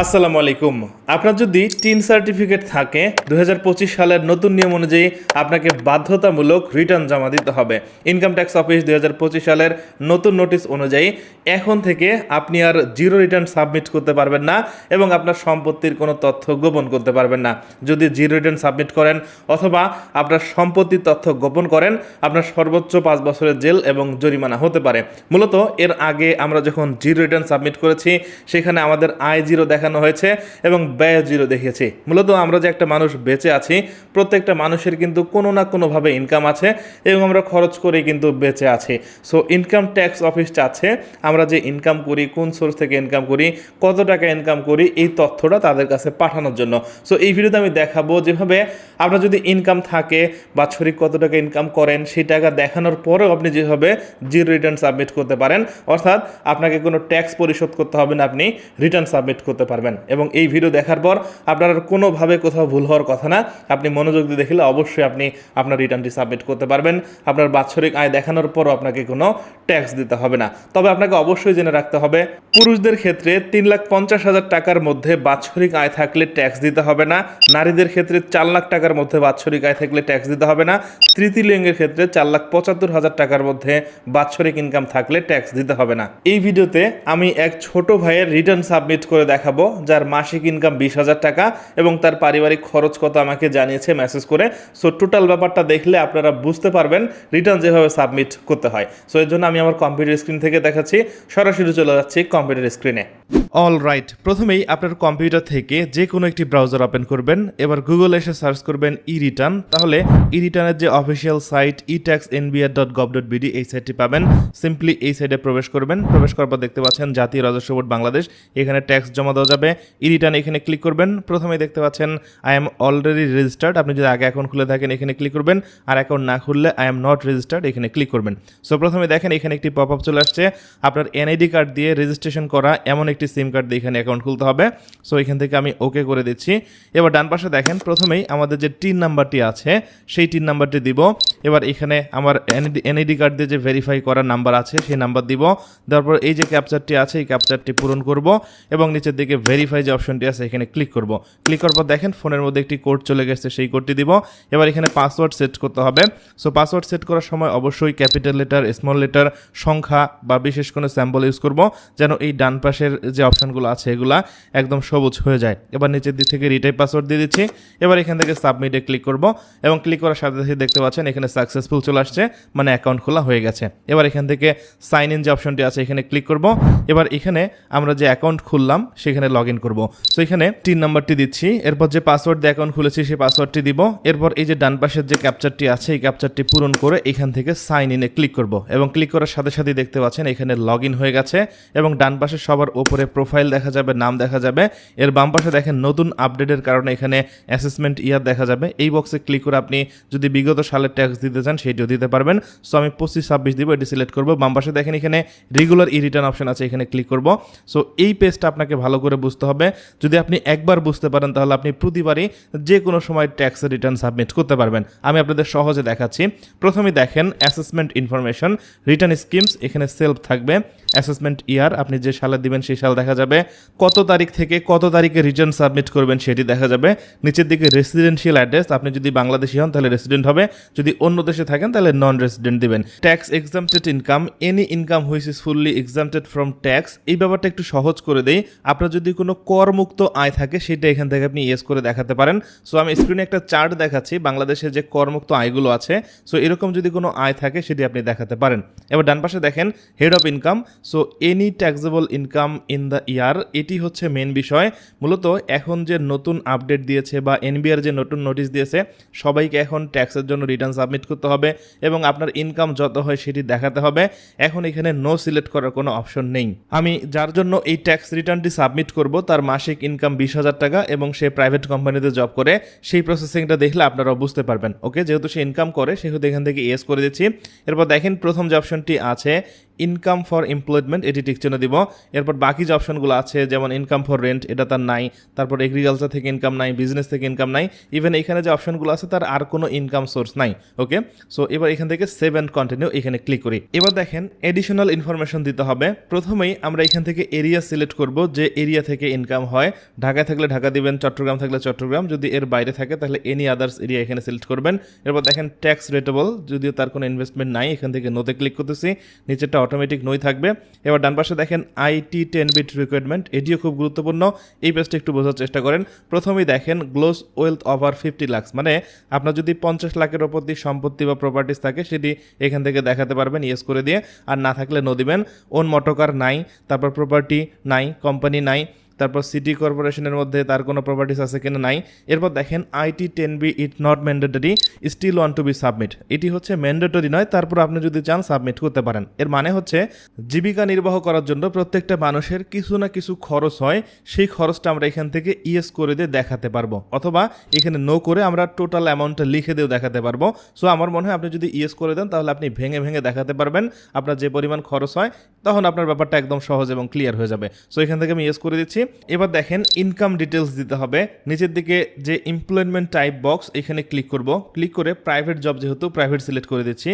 আসসালামু আলাইকুম। আপনার যদি টিন সার্টিফিকেট থাকে দু হাজার পঁচিশ সালের নতুন নিয়ম অনুযায়ী আপনাকে বাধ্যতামূলক রিটার্ন জমা দিতে হবে। ইনকাম ট্যাক্স অফিস দু হাজার পঁচিশ সালের নতুন নোটিশ অনুযায়ী এখন থেকে আপনি আর জিরো রিটার্ন সাবমিট করতে পারবেন না এবং আপনার সম্পত্তির কোনো তথ্য গোপন করতে পারবেন না। যদি জিরো রিটার্ন সাবমিট করেন অথবা আপনার সম্পত্তির তথ্য গোপন করেন, আপনার সর্বোচ্চ পাঁচ বছরের জেল এবং জরিমানা হতে পারে। মূলত এর আগে আমরা যখন জিরো রিটার্ন সাবমিট করেছি, সেখানে আমাদের আয় জিরো দেখানো হয়েছে এবং ব্যয় জিরো দেখিয়েছি। মূলত আমরা যে একটা মানুষ বেঁচে আছি, প্রত্যেকটা মানুষের কিন্তু কোনো না কোনোভাবে ইনকাম আছে এবং আমরা খরচ করে কিন্তু বেঁচে আছি। সো ইনকাম ট্যাক্স অফিস চাচ্ছে, আমরা যে ইনকাম করি, কোন সোর্স থেকে ইনকাম করি, কত টাকা ইনকাম করি, এই তথ্যটা তাদের কাছে পাঠানোর জন্য। সো এই ভিডিওতে আমি দেখাবো যেভাবে আপনার যদি ইনকাম থাকে, বাৎসরিক কত টাকা ইনকাম করেন, সেই টাকা দেখানোর পরেও আপনি যেভাবে জিরো রিটার্ন সাবমিট করতে পারেন, অর্থাৎ আপনাকে কোনো ট্যাক্স পরিশোধ করতে হবে না, আপনি রিটার্ন সাবমিট করতে পারবেন। এবং এই ভিডিও দেখার পর আপনার কোনোভাবে কোথাও ভুল হওয়ার কথা না। আপনি মনোযোগ দিয়ে দেখলে অবশ্যই আপনি আপনার রিটার্নটি সাবমিট করতে পারবেন। আপনার বাৎসরিক আয় দেখানোর পরও আপনাকে কোনো ট্যাক্স দিতে হবে না। তবে আপনাকে অবশ্যই জেনে রাখতে হবে, পুরুষদের ক্ষেত্রে তিন লাখ পঞ্চাশ হাজার টাকার মধ্যে বাৎসরিক আয় থাকলে ট্যাক্স দিতে হবে না। নারীদের ক্ষেত্রে চার লাখ টাকার মধ্যে বাৎসরিক আয় থাকলে ট্যাক্স দিতে হবে না। তৃতীয় লিঙ্গের ক্ষেত্রে চার লাখ পঁচাত্তর হাজার টাকার মধ্যে বাৎসরিক ইনকাম থাকলে ট্যাক্স দিতে হবে না। এই ভিডিওতে আমি এক ছোট ভাইয়ের রিটার্ন সাবমিট করে দেখাবো, যার মাসিক ইনকাম বিশ হাজার টাকা এবং তার পারিবারিক খরচ কত আমাকে জানিয়েছে মেসেজ করে। সো টোটাল ব্যাপারটা দেখলে আপনারা বুঝতে পারবেন রিটার্ন যেভাবে সাবমিট করতে হয়। সো এর জন্য আমি আমার কম্পিউটার স্ক্রিন থেকে দেখাচ্ছি। সরাসরি চলে যাচ্ছি কম্পিউটার স্ক্রিনে অল রাইট প্রথমেই আপনার কম্পিউটার থেকে যে কোনো একটি ব্রাউজার ওপেন করবেন। এবার গুগল এসে সার্চ করবেন ই রিটার্ন তাহলে ই রিটার্নের যে official site e tax NBR dot gov dot BD এই সাইটটি পাবেন। সিম্পলি এই সাইটে প্রবেশ করবেন। প্রবেশ করার পর দেখতে পাচ্ছেন জাতীয় রাজস্ব বোর্ড বাংলাদেশ। এখানে ট্যাক্স জমা দেওয়া যাবে। ই রিটার্ন এখানে ক্লিক করবেন। প্রথমে দেখতে পাচ্ছেন আই এম অলরেডি রেজিস্টার্ড আপনি যদি আগে অ্যাকাউন্ট খুলে থাকেন, এখানে ক্লিক করবেন। আর অ্যাকাউন্ট না খুললে আই এম নট রেজিস্টার্ড এখানে ক্লিক করবেন। সো প্রথমে দেখেন, এখানে একটি পপ আপ চলে আসছে। আপনার এনআইডি কার্ড দিয়ে রেজিস্ট্রেশন করা এমন একটি সিম কার্ড দিয়ে এখানে অ্যাকাউন্ট খুলতে হবে। সো এখান থেকে আমি ওকে করে দিচ্ছি। এবার ডান পাশে দেখেন, প্রথমেই আমাদের যে টিন নাম্বারটি আছে, সেই টিন নাম্বারটি দিব। এবার এখানে আমার এনআইডি কার্ড দিয়ে যে ভেরিফাই করার নাম্বার আছে, সেই নাম্বার দিব। তারপর এই যে ক্যাপচারটি আছে, এই ক্যাপচারটি পূরণ করব। এবং নিচের দিকে ভেরিফাই যে অপশনটি আছে, এখানে ক্লিক করব। ক্লিক করার পর দেখেন ফোনের মধ্যে একটি কোড চলে গেছে, সেই কোডটি দিব। এবার এখানে পাসওয়ার্ড সেট করতে হবে। সো পাসওয়ার্ড সেট করার সময় অবশ্যই ক্যাপিটাল লেটার স্মল লেটার সংখ্যা বা বিশেষ কোনো স্যাম্পল ইউজ করব, যেন এই ডান পাশের যে অপশনগুলো আছে এগুলা একদম সবুজ হয়ে যায়। এবার নিচের দিক থেকে রিটাইপ পাসওয়ার্ড দিয়ে দিচ্ছি। এবার এখান থেকে সাবমিটে ক্লিক করব এবং ক্লিক করার সাথে সাথে দেখতে পাচ্ছেন এখানে সাকসেসফুল চলে আসছে মানে অ্যাকাউন্ট খোলা হয়ে গেছে। এবার এখান থেকে সাইন ইন যে অপশনটি আছে এখানে ক্লিক করব। এবার এখানে আমরা যে অ্যাকাউন্ট খুললাম, সেখানে লগ ইন করব। সো এখানে তিন নাম্বারটি দিচ্ছি। এরপর যে পাসওয়ার্ড দিয়ে অ্যাকাউন্ট খুলেছি, সেই পাসওয়ার্ডটি দিব। এরপর এই যে ডান পাশের যে ক্যাপচারটি আছে, এই ক্যাপচারটি পূরণ করে এখান থেকে সাইন ইনে ক্লিক করব এবং ক্লিক করার সাথে সাথে দেখতে পাচ্ছেন এখানে লগ ইন হয়ে গেছে এবং ডান পাশে সবার ওপরে প্রোফাইল দেখা যাবে, নাম দেখা যাবে। এর বাম পাশে দেখেন নতুন আপডেটের কারণে এখানে অ্যাসেসমেন্ট ইয়ার দেখা যাবে। এই বক্সে ক্লিক করে আপনি যদি বিগত সালের ট্যাক্স দিতে চান সেটিও দিতে পারবেন। সো আমি পঁচিশ, ছাব্বিশ দিব, এটি সিলেক্ট করব। বাম পাশে দেখেন এখানে রেগুলার ই রিটার্ন অপশন আছে, এখানে ক্লিক করব। সো এই পেজটা আপনাকে ভালো করে বুঝতে হবে। যদি আপনি একবার বুঝতে পারেন, তাহলে আপনি প্রতিবারই যে কোনো সময় ট্যাক্সের রিটার্ন সাবমিট করতে পারবেন। আমি আপনাদের সহজে দেখাচ্ছি। প্রথমে দেখেন অ্যাসেসমেন্ট ইনফরমেশন রিটার্ন স্কিমস এখানে সেলফ থাকবে। অ্যাসেসমেন্ট ইয়ার আপনি যে সালে দিবেন সেই সাল দেখা যাবে। কত তারিখ থেকে কত তারিখে রিটার্ন সাবমিট করবেন সেটি দেখা যাবে। নিচের দিকে রেসিডেন্সিয়াল অ্যাড্রেস আপনি যদি বাংলাদেশি হন তাহলে রেসিডেন্ট হবে। যদি অন্য দেশে থাকেন তাহলে নন রেসিডেন্ট দিবেন। Tax exempted income any income which is fully exempted from tax এই ব্যাপারটা একটু সহজ করে দেই। আপনার যদি কোনো করমুক্ত আয় থাকে সেটা এখান থেকে আপনি ইয়েস করে দেখাতে পারেন। সো আমি স্ক্রিনে একটা চার্ট দেখাচ্ছি বাংলাদেশের যে করমুক্ত আয়গুলো আছে। সো এরকম যদি কোনো আয় থাকে সেটি আপনি দেখাতে পারেন। এবার ডান পাশে দেখেন head of income so any taxable income in the year এটি হচ্ছে মেন বিষয়। মূলত এখন যে নতুন আপডেট দিয়েছে বা এনবিআর যে নতুন নোটিশ দিয়েছে, সবাইকে এখন ট্যাক্সের জন্য রিটার্ন সাবমিট করতে হবে এবং আপনার ইনকাম যত হয় সেটি দেখাতে হবে। এখন এখানে নো সিলেক্ট করার কোনো অপশন নেই। আমি যার জন্য এই ট্যাক্স রিটার্নটি সাবমিট করব, তার মাসিক ইনকাম বিশ হাজার টাকা এবং সে প্রাইভেট কোম্পানিতে জব করে, সেই প্রসেসিংটা দেখলে আপনারা বুঝতে পারবেন। ওকে যেহেতু সে ইনকাম করে, সেহেতু এখান থেকে ইয়েস করে দিচ্ছি। এরপর দেখেন প্রথম যে অপশনটি আছে ইনকাম ফর এমপ্লয়মেন্ট এটি টিক চিহ্ন দিব। এরপর বাকি যে অপশনগুলো আছে, যেমন ইনকাম ফর রেন্ট এটা তার নাই। তারপর এগ্রিকালচার থেকে ইনকাম নাই বিজনেস থেকে ইনকাম নাই। ইভেন এখানে যে অপশনগুলো আছে, তার আর কোনো ইনকাম সোর্স নাই ওকে সো এবার এখান থেকে সেভ অ্যান্ড কন্টিনিউ এখানে ক্লিক করি। এবার দেখেন এডিশনাল ইনফরমেশন দিতে হবে। প্রথমেই আমরা এখান থেকে এরিয়া সিলেক্ট করব, যে এরিয়া থেকে ইনকাম হয়। ঢাকায় থাকলে ঢাকা দিবেন, চট্টগ্রাম থাকলে চট্টগ্রাম। যদি এর বাইরে থাকে, তাহলে এনি আদার্স এরিয়া এখানে সিলেক্ট করবেন। এরপর দেখেন ট্যাক্স রেটেবল যদিও তার কোনো ইনভেস্টমেন্ট নাই, এখান থেকে নোতে ক্লিক করতেছি। নিচেরটা অটোমেটিক নই থাকবে। এবার ডান পাশে দেখেন আইটি টেন বিট রিকোয়ারমেন্ট এটিও খুব গুরুত্বপূর্ণ। এই পেজটা একটু বোঝার চেষ্টা করেন। প্রথমেই দেখেন gross wealth over fifty lakhs মানে আপনার যদি পঞ্চাশ লাখের ওপর দিয়ে সম্পত্তি বা প্রপার্টিস থাকে, সেটি এখান থেকে দেখাতে পারবেন ইয়েস করে দিয়ে। আর না থাকলে নো দিবেন। ওন মটোকার নাই, তারপর প্রপার্টি নাই কোম্পানি নাই। তারপর সিটি কর্পোরেশনের মধ্যে তার কোনো প্রপার্টিস আছে কিনা নাই। এরপর দেখেন IT ten B it not mandatory still want to be submit এটি হচ্ছে ম্যান্ডেটরি নয়, তারপর আপনি যদি চান সাবমিট করতে পারেন। এর মানে হচ্ছে জীবিকা নির্বাহ করার জন্য প্রত্যেকটা মানুষের কিছু না কিছু খরচ হয়, সেই খরচটা আমরা এখান থেকে ইয়েস করে দিয়ে দেখাতে পারব। অথবা এখানে নো করে আমরা টোটাল অ্যামাউন্টটা লিখে দিয়েও দেখাতে পারব। সো আমার মনে হয় আপনি যদি ইয়েস করে দেন, তাহলে আপনি ভেঙে ভেঙে দেখাতে পারবেন। আপনার যে পরিমাণ খরচ হয়, তখন আপনার ব্যাপারটা একদম সহজ এবং ক্লিয়ার হয়ে যাবে। সো এখান থেকে আমি ইয়েস করে দিচ্ছি। এবার দেখেন ইনকাম ডিটেলস দিতে হবে। নিচের দিকে যে এমপ্লয়মেন্ট টাইপ বক্স এখানে ক্লিক করব। ক্লিক করে প্রাইভেট জব যেহেতু প্রাইভেট সিলেক্ট করে দিচ্ছি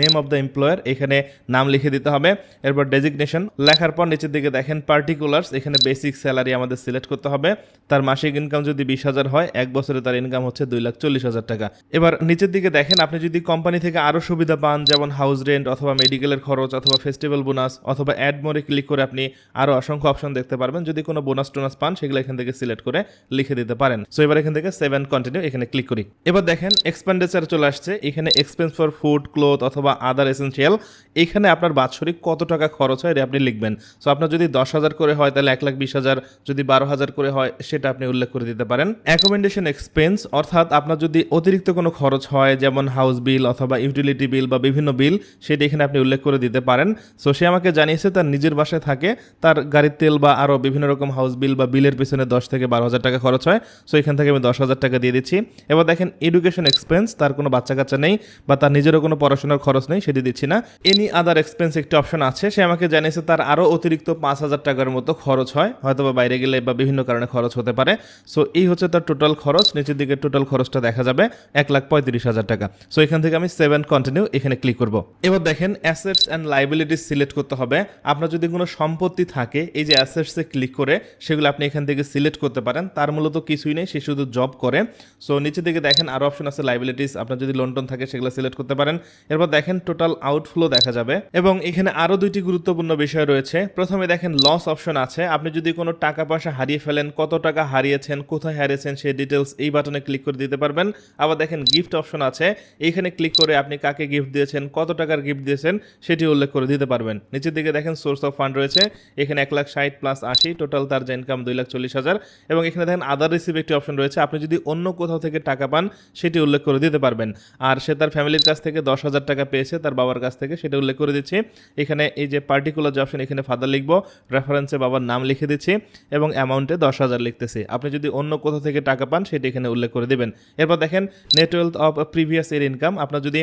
নেম অফ দ্য এমপ্লয়ার এখানে নাম লিখে দিতে হবে। এরপর ডেজিগনেশন লেখার পর নিচের দিকে দেখেন পার্টিকুলার্স এখানে বেসিক স্যালারি আমাদের সিলেক্ট করতে হবে। তার মাসিক ইনকাম যদি বিশ হাজার হয়, এক বছরে তার ইনকাম হচ্ছে দুই লাখ চল্লিশ হাজার টাকা। এবার নিচের দিকে দেখেন, আপনি যদি কোম্পানি থেকে আরও সুবিধা পান, যেমন হাউস রেন্ট অথবা মেডিকেলের খরচ, অথবা ফেস্টিভ্যাল বোনাস অথবা অ্যাড মোরে ক্লিক করে আপনি আরও অসংখ্য অপশন দেখতে পারবেন। যদি কোনো বোনাস টোনাস পান, সেগুলো এখান থেকে সিলেক্ট করে লিখে দিতে পারেন। সো এবার এখান থেকে সেভেন কন্টিনিউ এখানে ক্লিক করি। এবার দেখেন এক্সপেন্ডিচার চলে আসছে। এখানে এক্সপেন্স ফর ফুড ক্লোথ অথবা আদার এসেন্সিয়াল এখানে আপনার বাৎসরিক কত টাকা খরচ হয়, এটা আপনি লিখবেন। সো আপনার যদি দশ হাজার করে হয়, তাহলে এক লাখ বিশ হাজার, যদি বারো হাজার করে হয়, সেটা আপনি উল্লেখ করে দিতে পারেন। অ্যাকোমেন্ডেশন এক্সপেন্স অর্থাৎ আপনার যদি অতিরিক্ত কোনো খরচ হয়, যেমন হাউস বিল অথবা ইউটিলিটি বিল বা বিভিন্ন বিল সেটা এখানে আপনি উল্লেখ করে দিতে পারেন। সো সে আমাকে জানিয়েছে, তার নিজের বাসায় থাকে, তার গাড়ির তেল বা আরও বিভিন্ন রকম হাউস বিল বা বিলের পিছনে দশ থেকে বারো হাজার টাকা খরচ হয়। সো এখান থেকে আমি দশ হাজার টাকা দিয়ে দিচ্ছি। এবার দেখেন এডুকেশন এক্সপেন্স তার কোনো বাচ্চা কাচ্চা নেই বা তার নিজেরও কোনো পড়াশোনার খরচ নেই, সেটি দিচ্ছি না। এনি আদার এক্সপেন্স একটি অপশন আছে, সে আমাকে জানিয়েছে তার আরও অতিরিক্ত পাঁচ হাজার টাকার মতো খরচ হয়। হয়তো বা বাইরে গেলে বা বিভিন্ন কারণে খরচ হতে পারে। সো এই হচ্ছে তার টোটাল খরচ, নিচের দিকে টোটাল খরচটা দেখা যাবে এক লাখ পঁয়ত্রিশ হাজার টাকা। সো এখান থেকে আমি সেভেন কন্টিনিউ এখানে ক্লিক করব। এবার দেখেন অ্যাসেটস অ্যান্ড লাইবিলিটিস সিলেক্ট করতে হবে। আপনার যদি কোনো সম্পত্তি থাকে, এই যে অ্যাসেটসে ক্লিক করে সেগুলো আপনি এখান থেকে সিলেক্ট করতে পারেন। তার মূলত কিছুই নেই, সে শুধু জব করে। সো নিচের দিকে দেখেন আরও অপশন আছে লাইবিলিটিস আপনার যদি লোন টোন থাকে, সেগুলো সিলেক্ট করতে পারেন। এরপর দেখেন টোটাল আউটফ্লো দেখা যাবে। এবং এখানে আরও দুইটি গুরুত্বপূর্ণ বিষয় রয়েছে। প্রথমে দেখেন লস অপশন আছে। আপনি যদি কোনো টাকা পয়সা হারিয়ে ফেলেন, কত টাকা হারিয়েছেন, কোথায় হারিয়েছেন, সেই ডিটেলস এই বাটনে ক্লিক করে দিতে পারবেন। আবার দেখেন গিফট অপশন আছে। এইখানে ক্লিক করে আপনি কাকে গিফট দিয়েছেন, কত টাকার গিফট দিয়েছেন, সেটি উল্লেখ করে দিতে পারবেন। নিচের দিকে দেখেন সোর্স অফ ফান্ড রয়েছে। এখানে এক লাখ ষাট প্লাস আশি টোটাল তার যে ইনকাম দুই লাখ চল্লিশ হাজার এবং এখানে দেখেন আদার রিসিভ একটি অপশন রয়েছে। আপনি যদি অন্য কোথাও থেকে টাকা পান, সেটি উল্লেখ করে দিতে পারবেন। আর সে তার ফ্যামিলির কাছ থেকে দশ হাজার টাকা পেয়েছে, তার বাবার কাছ থেকে সেটা উল্লেখ করে দিচ্ছি। এখানে এই যে পার্টিকুলার যে অপশন এখানে ফাদার লিখব রেফারেন্সে বাবার নাম লিখে দিচ্ছি এবং অ্যামাউন্টে দশ হাজার লিখতেছি। আপনি যদি অন্য কোথাও থেকে টাকা পান, সেটি এখানে উল্লেখ করে দেবেন। এরপর দেখেন নেট ওয়েলথ অফ প্রিভিয়াস এর ইনকাম আপনার যদি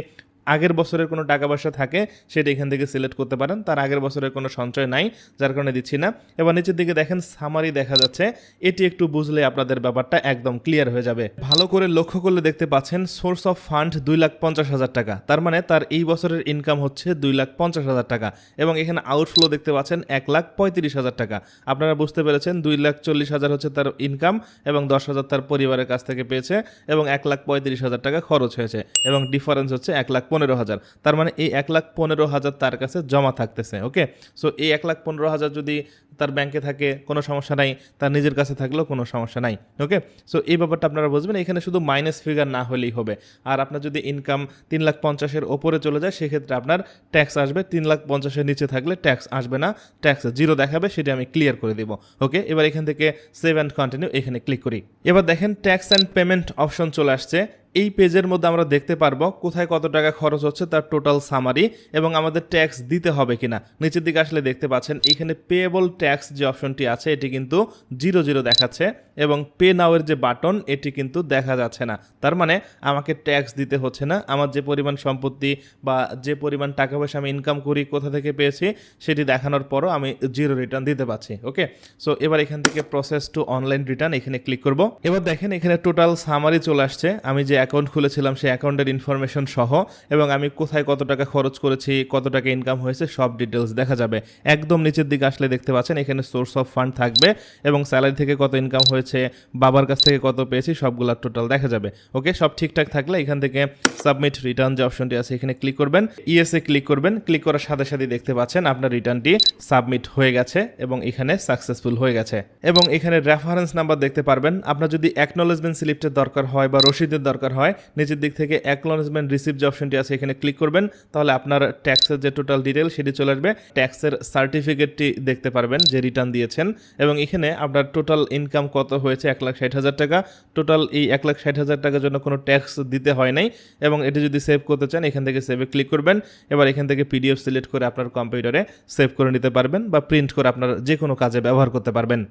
আগের বছরের কোনো টাকা পয়সা থাকে, সেটা এখান থেকে সিলেক্ট করতে পারেন। তার আগের বছরের কোনো সঞ্চয় নাই, যার কারণে দিচ্ছি না। এবার নিচের দিকে দেখেন সামারি দেখা যাচ্ছে। এটি একটু বুঝলে আপনাদের ব্যাপারটা একদম ক্লিয়ার হয়ে যাবে। ভালো করে লক্ষ্য করলে দেখতে পাচ্ছেন সোর্স অফ ফান্ড দুই লাখ পঞ্চাশ হাজার টাকা। তার মানে তার এই বছরের ইনকাম হচ্ছে দুই লাখ পঞ্চাশ হাজার টাকা। এবং এখানে আউটফ্লো দেখতে পাচ্ছেন, এক লাখ পঁয়ত্রিশ হাজার টাকা। আপনারা বুঝতে পেরেছেন, দুই লাখ চল্লিশ হাজার হচ্ছে তার ইনকাম এবং দশ হাজার তার পরিবারের কাছ থেকে পেয়েছে এবং এক লাখ পঁয়ত্রিশ হাজার টাকা খরচ হয়েছে। এবং ডিফারেন্স হচ্ছে এক লাখ পনেরো হাজার। তার মানে এই এক লাখ পনেরো হাজার তার কাছে জমা থাকতেছে, ওকে? সো এই এক লাখ পনেরো হাজার যদি তার ব্যাংকে থাকে, কোনো সমস্যা নাই। তার নিজের কাছে থাকলেও কোনো সমস্যা নাই, ওকে? সো এই ব্যাপারটা আপনারা বুঝবেন। এখানে শুধু মাইনাস ফিগার না হলেই হবে। আর আপনার যদি ইনকাম তিন লাখ পঞ্চাশের ওপরে চলে যায়, সেক্ষেত্রে আপনার ট্যাক্স আসবে। তিন লাখ পঞ্চাশের নিচে থাকলে ট্যাক্স আসবে না। ট্যাক্স জিরো দেখাবে, সেটি আমি ক্লিয়ার করে দিব, ওকে? এবার এখান থেকে সেভ অ্যান্ড কন্টিনিউ এখানে ক্লিক করি। এবার দেখেন ট্যাক্স অ্যান্ড পেমেন্ট অপশন চলে আসছে। এই পেজের মধ্যে আমরা দেখতে পারব কোথায় কত টাকা খরচ হচ্ছে তার টোটাল সামারি এবং আমাদের ট্যাক্স দিতে হবে কিনা। নিচের দিকে আসলে দেখতে পাচ্ছেন, এখানে পেয়েবল ট্যাক্স যে অপশনটি আছে, এটি কিন্তু জিরো জিরো দেখাচ্ছে এবং পে নাওয়ের যে বাটন এটি কিন্তু দেখা যাচ্ছে না। তার মানে আমাকে ট্যাক্স দিতে হচ্ছে না, আমার যে পরিমাণ সম্পত্তি বা যে পরিমাণ টাকা পয়সা আমি ইনকাম করি, কোথা থেকে পেয়েছি, সেটি দেখানোর পরও আমি জিরো রিটার্ন দিতে পারছি ওকে সো এবার এখান থেকে প্রসেস টু অনলাইন রিটার্ন এখানে ক্লিক করব। এবার দেখেন এখানে টোটাল সামারি চলে আসছে। আমি যে অ্যাকাউন্ট খুলেছিলাম, সেই অ্যাকাউন্টের ইনফরমেশন সহ, এবং আমি কোথায় কত টাকা খরচ করেছি, কত টাকা ইনকাম হয়েছে, সব ডিটেলস দেখা যাবে। একদম নিচের দিকে আসলে দেখতে পাচ্ছেন, এখানে সোর্স অফ ফান্ড থাকবে, এবং স্যালারি থেকে কত ইনকাম হয়েছে, বাবার কাছ থেকে কত পেয়েছি, সবগুলা টোটাল দেখা যাবে। ওকে সব ঠিকঠাক থাকলে এখান থেকে সাবমিট রিটার্ন যে অপশনটি আছে, এখানে ক্লিক করবেন। ইএসএ ক্লিক করবেন ক্লিক করার সাথে সাথে দেখতে পাচ্ছেন আপনার রিটার্নটি সাবমিট হয়ে গেছে, এবং এখানে সাকসেসফুল হয়ে গেছে। এবং এখানে রেফারেন্স নাম্বার দেখতে পারবেন, আপনার যদি অ্যাকনোলেজমেন্ট স্লিপটের দরকার হয়, বা রসিদের দরকার হয়, নিচের দিক থেকে অ্যাকনোলেজমেন্ট রিসিভ যে অপশনটি আছে এখানে ক্লিক করবেন, তাহলে আপনার ট্যাক্সের যে টোটাল ডিটেল সেটি চলে আসবে। ট্যাক্সের সার্টিফিকেটটি দেখতে পারবেন যে রিটার্ন দিয়েছেন এবং এখানে আপনার টোটাল ইনকাম কত হয়েছে এক লাখ ষাট হাজার টাকা। টোটাল এই এক লাখ ষাট হাজার টাকার জন্য কোনো ট্যাক্স দিতে হয় নাই এবং এটি যদি সেভ করতে চান, এখান থেকে সেভে ক্লিক করবেন। এবার এখান থেকে পিডিএফ সিলেক্ট করে আপনার কম্পিউটারে সেভ করে নিতে পারবেন বা প্রিন্ট করে আপনার যে কোনো কাজে ব্যবহার করতে পারবেন।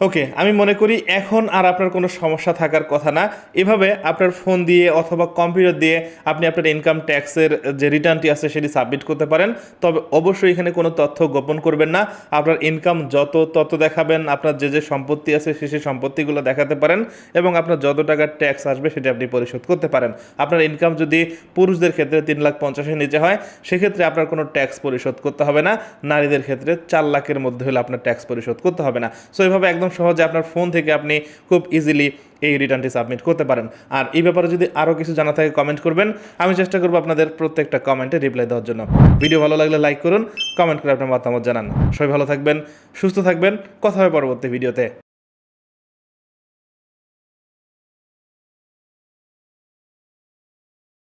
ওকে আমি মনে করি এখন আর আপনার কোনো সমস্যা থাকার কথা না। এভাবে আপনার ফোন দিয়ে অথবা কম্পিউটার দিয়ে আপনি আপনার ইনকাম ট্যাক্সের যে রিটার্নটি আছে সেটি সাবমিট করতে পারেন। তবে অবশ্যই এখানে কোনো তথ্য গোপন করবেন না। আপনার ইনকাম যত তত দেখাবেন, আপনার যে যে সম্পত্তি আছে সে সেই সম্পত্তিগুলো দেখাতে পারেন এবং আপনার যত টাকার ট্যাক্স আসবে সেটি আপনি পরিশোধ করতে পারেন। আপনার ইনকাম যদি পুরুষদের ক্ষেত্রে তিন লাখ পঞ্চাশের নিচে হয়, সেক্ষেত্রে আপনার কোনো ট্যাক্স পরিশোধ করতে হবে না। নারীদের ক্ষেত্রে চার লাখের মধ্যে হলে আপনার ট্যাক্স পরিশোধ করতে হবে না। সো এইভাবে একদম সহজে আপনার ফোন থেকে আপনি খুব ইজিলি এই রিটার্নটি সাবমিট করতে পারেন। আর এই ব্যাপারে যদি আরও কিছু জানা থাকে কমেন্ট করবেন। আমি চেষ্টা করব আপনাদের প্রত্যেকটা কমেন্টে রিপ্লাই দেওয়ার জন্য। ভিডিও ভালো লাগলে লাইক করুন কমেন্ট করে আপনার মতামত জানান। সবাই ভালো থাকবেন, সুস্থ থাকবেন। কথা হবে পরবর্তী ভিডিওতে